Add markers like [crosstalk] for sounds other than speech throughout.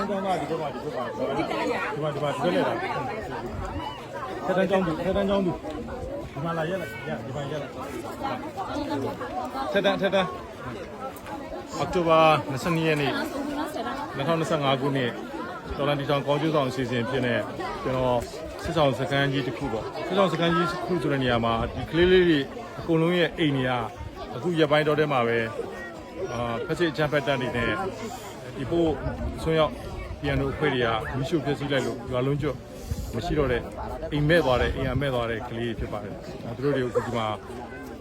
န်းကျောင်းသားဒီဘက်မှာဒီဘက်မှာဒီမှာဒီမှာဒီဘက်လက်လာခက်တန်းကျောင်းသူခက်တန်းကျောင်းသူဒီမှာလာရက်လိုက်ရဒီမှာရက်လိုက်ထက်တန်းထက်တန်းအောက်တိုဘာ22ရက်နေ့2025ခုနှစ်တော်လန်တီဆောင်ကောင်းကျိုးဆောင်အစီအစဉ်ဖြစ်နေကျွန်တော် စစ်ဆောင်စကန်ကြီးတစ်ခုပေါ့စစ်ဆောင်စကန်ကြီးတစ်ခုဆိုတဲ့နေရာမှာဒီကလေးလေးတွေအကုန်လုံးရဲ့အိမ်နေရာအခုရက်ပိုင်းတော့ထဲမှာပဲအာဖက်စစ်ချမ်ပက်တန်နေနဲ့ဒီပို့ဆွမ်းရောက်ပြန်တို့အဖွဲ့တွေကမီးရှို့ဖျက်ဆီးလိုက်လို့ရွာလုံးကျွတ်မရှိတော့တဲ့အိမ်မဲ့သွားတဲ့အိမ်ရမဲ့သွားတဲ့ကလေးတွေဖြစ်ပါတယ်။အဲသူတို့တွေကိုဒီမှာ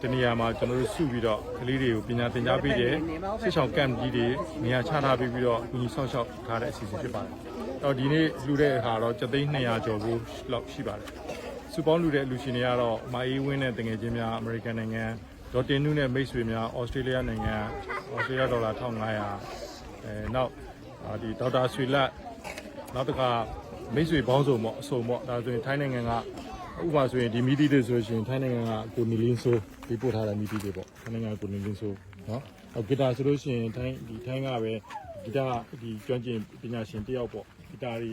တနေရာမှာကျွန်တော်တို့စုပြီးတော့ကလေးတွေကိုပညာသင်ကြားပေးတယ်။စစ်ဆောင်ကမ်ကြီးတွေနေရာချထားပြီးပြီးတော့ညီဆောက်ရှောက်ထားတဲ့အစီအစဉ်ဖြစ်ပါတယ်။ တော့ဒီနေ့လူတဲ့အခါတော့ကျသိန်း200ကျော်ဖို့လောက်ရှိပါတယ်။စုပေါင်းလူတဲ့လူရှင်တွေကတော့မာအေးဝင်းနဲ့တငယ်ချင်းများအမေရိကန်နိုင်ငံဒေါ်တင်နုနဲ့မိတ်ဆွေများဩစတြေးလျနိုင်ငံဩစတြေးလျဒေါ်လာ1500အဲနောက်အာဒီဒေါက်တာဆွေလတ်နောက်တစ်ခါမိတ်ဆွေပေါင်းစုံပေါ့အစုံပေါ့ဒါဆိုရင်ထိုင်းနိုင်ငံကဥပမာဆိုရင်ဒီမီတီတွေဆိုရှင်ထိုင်းနိုင်ငံကကိုနီလင်းဆိုပြပို့ထားတဲ့မီတီတွေပေါ့ထိုင်းနိုင်ငံကကိုနီလင်းဆိုနော်အော်ဂီတာဆိုလို့ရှိရင်ထိုင်းဒီထိုင်းကပဲ ဂီတာဒီကျွမ်းကျင်ပညာရှင်တယောက်ပေါ့ဂီတာတွေ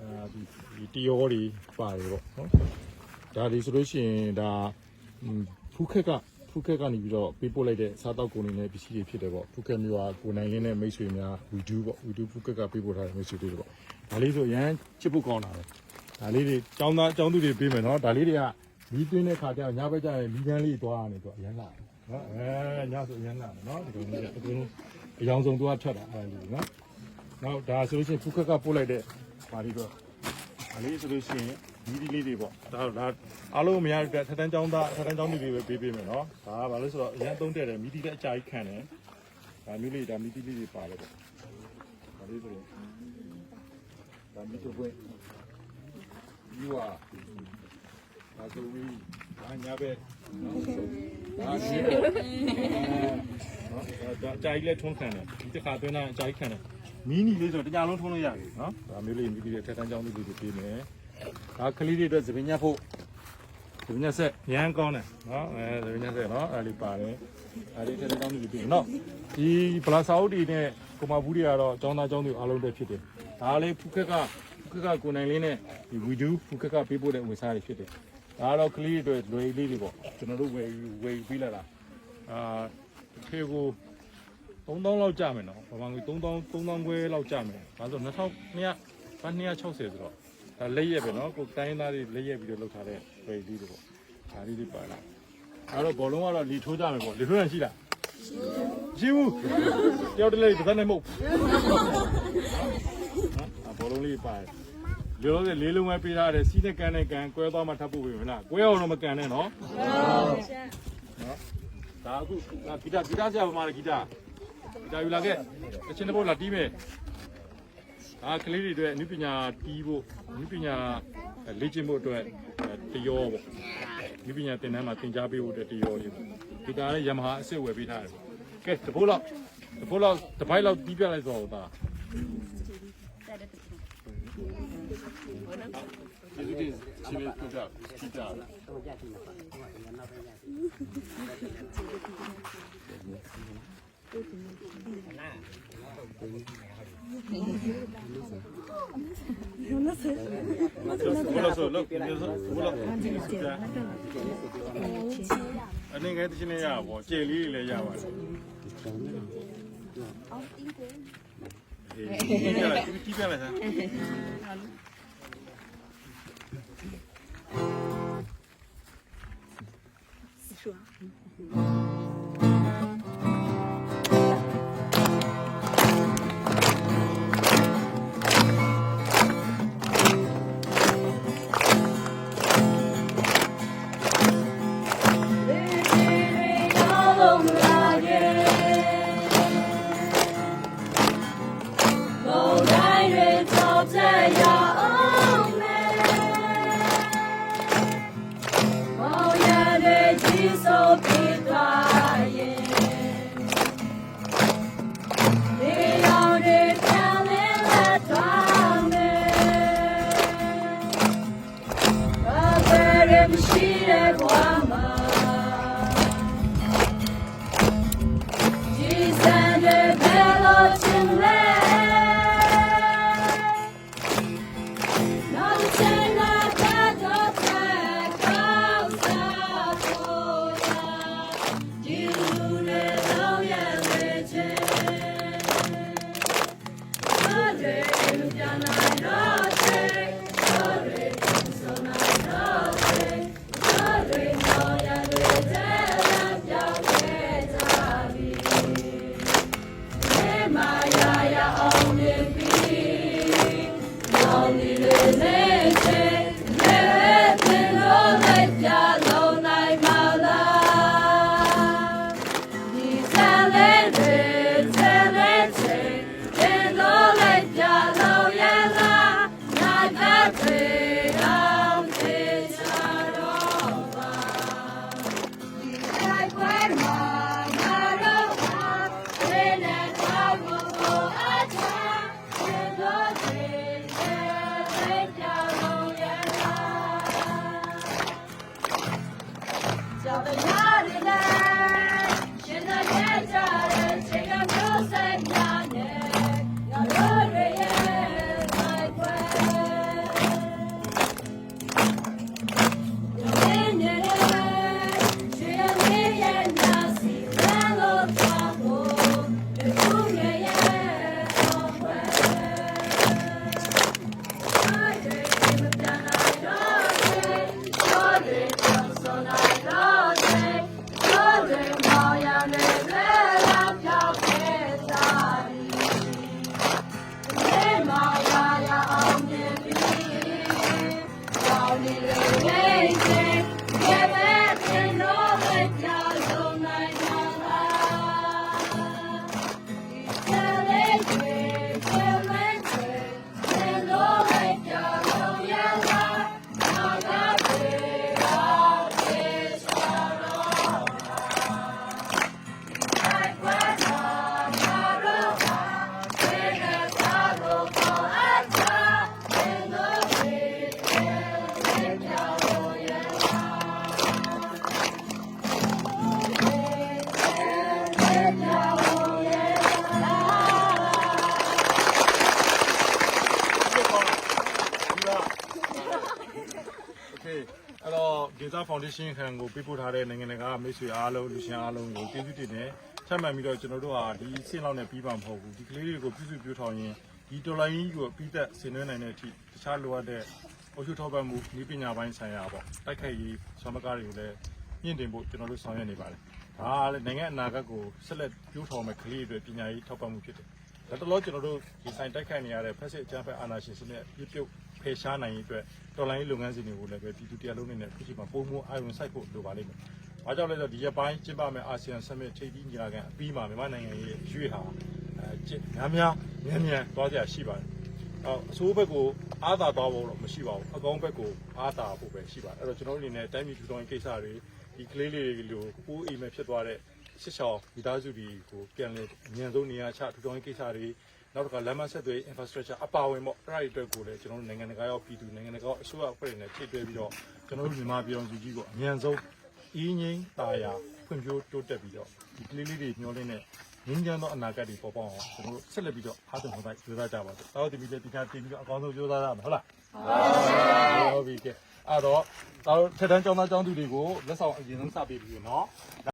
အာဒီဒီတီယောတွေပါတယ်ပေါ့နော်ဒါဒီဆိုလို့ရှိရင်ဒါอืมဖူးခက်ကဖူးခက်ကနေပြီးတော့ပေးပို့လိုက်တဲ့စားတောက်ကုန်တွေနဲ့ပစ္စည်းတွေဖြစ်တယ်ပေါ့ဖူးခက်မျိုးကကိုနိုင်လင်းနဲ့မိတ်ဆွေများဝီဒူးပေါ့ဝီဒူးဖူးခက်ကပေးပို့ထားတဲ့မိတ်ဆွေတွေပေါ့ဒါလေးဆိုရမ်းချစ်ဖို့ကောင်းတာပဲဒါလေးတွေចောင်းသားចောင်းသူတွေပေးမယ်နော်ဒါလေးတွေကမီးသွင်းတဲ့ခါကျတော့ညဘက်ကျရင်မီးကန်းလေးတွားနေတော့အရမ်းလာနော်အဲညဆိုအရမ်းလာနော်ဒီလိုမျိုးအကုန်လုံး အယောင်ဆုံးတွားထွက်တာအဲ့ဒီနော်နောက်ဒါဆိုလို့ရှိရင်ဖူးခက်ကပို့လိုက်တဲ့ပါလီတော့ဒါလေးဆိုလို့ရှိရင်ဒီဒီလေးတွေပေါ့ဒါဒါအားလုံးအများကြီးထက်တန်းចောင်းသားထက်တန်းចောင်းသူတွေပဲပေးပေးမယ်နော်ဒါကဘာလို့ဆိုတော့အရန်သုံးတဲ့တယ်မီတီလည်းအကြာကြီးခံတယ်ဒါမျိုးလေးဒါမီတီလေးတွေပါတယ်ပေါ့ဒါလေးဆိုရင်ဒါမီတီပွင့်ယူอ่ะဒါဆိုပြီးဒါညာပဲနော်ဒါရှိတယ် နော်အကြာကြီးလည်းထုံးခံတယ်ဒီတစ်ခါသွင်းတာအကြာကြီးခံတယ်မီနီလေးဆိုတော့တညာလုံးထုံးလို့ရတယ်နော်ဒါမျိုးလေးမိပြီးတဲ့ထက်တန်းကြောင်းလေးတွေပေးမယ်ဒါကလေးတွေအတွက်သပင်ညက်ဖို့သပင်ညက်ဆက်ရမ်းကောင်းတယ်နော်အဲသပင်ညက်ဆက်နော်အဲ့လေးပါတယ်အဲ့လေးထက်တန်းကြောင်းလေးပေးမယ်နော်ဒီဘလာဆာအုတ်တီနဲ့ကိုမဘူးတွေကတော့ចောင်းသားចောင်းသူအားလုံးတက်ဖြစ်တယ်ဒါလေးဖူခက်ကဖူခက်ကကိုနိုင်လင်းနဲ့ဒီဝီဒူဖူခက်ကပေးပို့တဲ့ဝန်စားတွေဖြစ်တယ်ဒါကတော့ကလေးတွေလွယ်လေးတွေပေါ့ကျွန်တော်တို့ဝယ်ဝယ်ပြီးလာတာအာ ခေကို3000လောက်ကြမယ်နော်ဘာမှမ3000 3000ခွဲလောက်ကြမယ်ဒါဆို2200 260ဆိုတော့ဒါလက်ရက်ပဲနော်ကိုတိုင်းသားတွေလက်ရက်ပြီးတော့လောက်ထားတဲ့ဝယ်လေးတွေပေါ့ဒါလေးတွေပါလာအဲ့တော့ဘောလုံးကတော့လီထိုးကြမယ်ပေါ့လီထိုးရရှိလားရှိဘူးတယောက်တည်းလေးတစ်သက်နဲ့မဟုတ်နော်ဘောလုံးလေးပါတယ်လေလုံးလေးလေးလုံးပဲပေးထားတယ်စီးနဲ့ကန်နဲ့ကန်ကွဲသွားမှထပ်ဖို့ပဲမလားကွဲအောင်တော့မကန်နဲ့နော်နော် ဒါအခုဂီတာဂီတာဆရာဘာမှလဲဂီတာဂီတာယူလာခဲ့တချင်တဲ့ဘုတ်လာတီးမယ်အာကလေးတွေအတွက်အနုပညာတီးဖို့အနုပညာလေ့ကျင့်ဖို့အတွက်တရောပေါ့အနုပညာသင်တန်းမှာသင်ကြားပေးဖို့အတွက်တရောလေးပေါ့ဒီကားလေးယမဟာအစ်စ်ဝယ်ပေးထားတယ်ပေါ့ကဲတပိုးလောက်တပိုးလောက်တစ်ပိုက်လောက်တီးပြလိုက်တော့ဒါဒီလိုဒီချီးပြပြချီးပြဘလို့ဆိုလို့ဘလို့ဆိုဘလို့အနေငယ်တချင်းရပါဘောကျေလေးလည်းရပါ [laughs] 我那是，我那是，我那是，我那是，我那是，我那是，我那是，我那是，我那是，我那是，我那是，我那是，我那是，我那，走。တော်ချ ရမရှိတဲ့ဘ ဒေတာဖောင်ဒေးရှင်းခံကိုပေးပို့ထားတဲ့နိုင်ငံတကာမိတ်ဆွေအားလုံးလူရှင်အားလုံးကိုကျေးဇူးတင်တယ်ချက်မှန်ပြီးတော့ကျွန်တော်တို့ဟာဒီဆင်းလောက်နဲ့ပြီးပါမဟုတ်ဘူးဒီကလေးတွေကိုပြုစုပြောထောင်ရင်ဒီတော်လိုင်းကြီးကိုပြီးသက်ဆင်နွှဲနိုင်တဲ့အထိတခြားလိုအပ်တဲ့အုပ်ချုပ်ထောက်ပံ့မှုဤပညာပိုင်းဆိုင်ရာပေါ့တိုက်ခိုက်ရေးဆွမ်းမကားတွေကိုလည်းမြင့်တင်ဖို့ကျွန်တော်တို့ဆောင်ရွက်နေပါတယ်ဒါလည်းနိုင်ငံအနာဂတ်ကိုဆက်လက်ပြောထောင်မဲ့ကလေးတွေပညာရေးထောက်ပံ့မှုဖြစ်တယ် ဒါတလို့ကျွန်တော်တို့ဒီဆိုင်တိုက်ခိုက်နေရတဲ့ဖက်စစ်အကြမ်းဖက်အာဏာရှင်စနစ်ပြုတ်ပြုတ်ဖယ်ရှားနိုင်ရေးအတွက်တော်လိုင်းလုပ်ငန်းစဉ်တွေကိုလည်းပဲပြည်သူတရားလုံးနဲ့ခုချိန်မှာပုံမှုအာရုံစိုက်ဖို့လိုပါလိမ့်မယ်။ဘာကြောင့်လဲဆိုတော့ဒီရက်ပိုင်းကျင်းပမယ့်အာဆီယံဆမစ်ထိပ်သီးညီလာခံအပြီးမှာမြန်မာနိုင်ငံရဲ့ရွေ့ဟာအဲကျများများမြန်မြန်သွားကြရှိပါတယ်။အော်အဆိုးဘက်ကိုအားသာသွားဖို့တော့မရှိပါဘူး။အကောင်းဘက်ကိုအားသာဖို့ပဲရှိပါတယ်။အဲ့တော့ကျွန်တော်တို့အနေနဲ့တိုင်းပြည်ထူထောင်ရေးကိစ္စတွေဒီကလေးလေးတွေလိုပိုးအိမ်မဲ့ဖြစ်သွားတဲ့ ရှစ်ချောင်းမိသားစုတွေကိုပြန်လည်အမြန်ဆုံးနေရာချထူထောင်ရေးကိစ္စတွေနောက်တစ်ခါလမ်းမဆက်သွယ် infrastructure အပါအဝင်ပေါ့အဲ့ဒီအတွက်ကိုလည်းကျွန်တော်တို့နိုင်ငံတကာရောက်ပြည်သူနိုင်ငံတကာအစိုးရအဖွဲ့တွေနဲ့ထိတွေ့ပြီးတော့ကျွန်တော်တို့မြန်မာပြည်တော်စုကြီးကိုအမြန်ဆုံးအင်းငိမ့်တာယာဖွံ့ဖြိုးတိုးတက်ပြီးတော့ဒီကလေးလေးတွေမျှော်လင့်တဲ့ငင်းကြမ်းသောအနာဂတ်တွေပေါ်ပေါက်အောင်ကျွန်တော်တို့ဆက်လက်ပြီးတော့အားသွန်ခွန်ဆိုင်ကြိုးစားကြပါစို့။တောက်တင်ပြီးလည်းဒီကတင်ပြီးတော့အကောင်းဆုံးကြိုးစားရမယ်ဟုတ်လား။ဟုတ်ပြီကဲအဲ့တော့တောက်ထက်တန်းကျောင်းသားကျောင်းသူတွေကိုလက်ဆောင်အရင်ဆုံးစပေးပြီးနော်